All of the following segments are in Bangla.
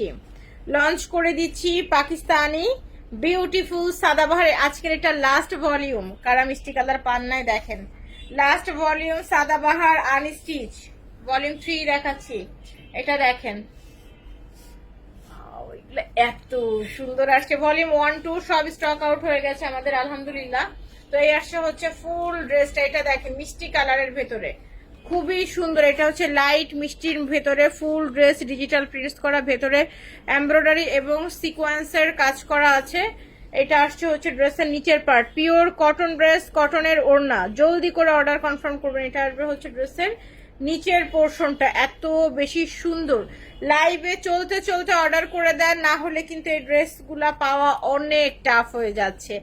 দিচ্ছি। লঞ্চ করে দিচ্ছি পাকিস্তানি বিউটিফুল সাদাবাহার আজকের এটা লাস্ট ভলিউম কারা মিষ্টি কালার পান নাই দেখেন? Last volume Sadabahar unstitch volume three দেখাচ্ছি। এটা দেখেন। এত সুন্দর আসছে। ভলিউম ওয়ান টু সব স্টক আউট হয়ে গেছে আমাদের, আলহামদুলিল্লাহ। তো এই আসছে হচ্ছে ফুল ড্রেসটা এটা দেখেন মিষ্টি কালারের ভেতরে। খুবই সুন্দর। এটা হচ্ছে লাইট মিষ্টির ভেতরে ফুল ড্রেস ডিজিটাল প্রিন্ট করা, ভেতরে এমব্রয়ডারি এবং সিকোয়েন্সের কাজ করা আছে। এটা আসছে হচ্ছে ড্রেসের নিচের পার্ট পিওর কটন ড্রেস কটনের ওড়না। জলদি করে অর্ডার কনফার্ম করবেন, এটা আসবে হচ্ছে ড্রেসের নিচের পোর্শনটা এত বেশি সুন্দর। লাইভে চলতে চলতে অর্ডার করে দেন, না হলে কিন্তু এই ড্রেসগুলা পাওয়া অনেক টাফ হয়ে যাচ্ছে।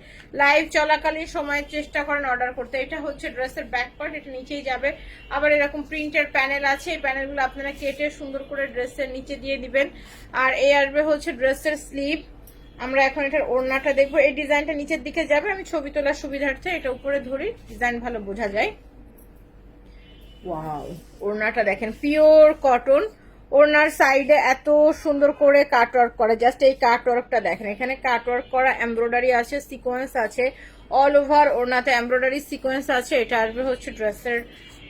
লাইভ চলাকালীন সময় চেষ্টা করেন অর্ডার করতে। এটা হচ্ছে ড্রেসের ব্যাক পার্ট এটা নিচেই যাবে। আবার এরকম প্রিন্টের প্যানেল আছে, এই প্যানেলগুলো আপনারা কেটে সুন্দর করে ড্রেসের নিচে দিয়ে দিবেন। আর এই আসবে হচ্ছে ড্রেসের স্লিভ আমরা এখন এটার ওড়নাটা দেখব। এই ডিজাইনটা নিচের দিকে যাবে। আমি ছবি তোলার সুবিধার্থে এটা উপরে ধরি, ডিজাইন ভালো বোঝা যায়। ওড়নাটা দেখেন পিওর কটন ওড়নার সাইডে এত সুন্দর করে কাটওয়ার্ক করা জাস্ট এই কাটওয়ার্কটা দেখেন, এখানে কাটওয়ার্ক করা এমব্রয়ডারি আছে সিকোয়েন্স আছে অল ওভার ওড়নাতে এমব্রয়ডারি সিকোয়েন্স আছে, এটা আসবে হচ্ছে ড্রেসের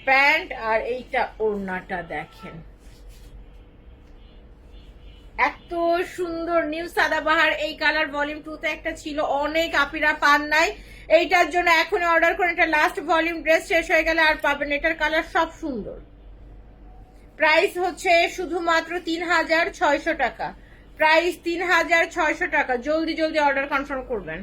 প্যান্ট আর এইটা ওড়নাটা দেখেন। এত সুন্দর নিউ সাদাবাহার, এই কালার ভলিউম টু তে একটা ছিল, অনেক আপিরা পান নাই, এইটার জন্য এখন অর্ডার করেন, এটা লাস্ট ভলিউম ড্রেস শেষ হয়ে গেলে আর পাবেন এটার কালার সব সুন্দর। প্রাইস হচ্ছে শুধুমাত্র তিন হাজার ছয়শো টাকা। প্রাইস তিন হাজার ছয়শো টাকা। জলদি জলদি অর্ডার কনফার্ম করবেন।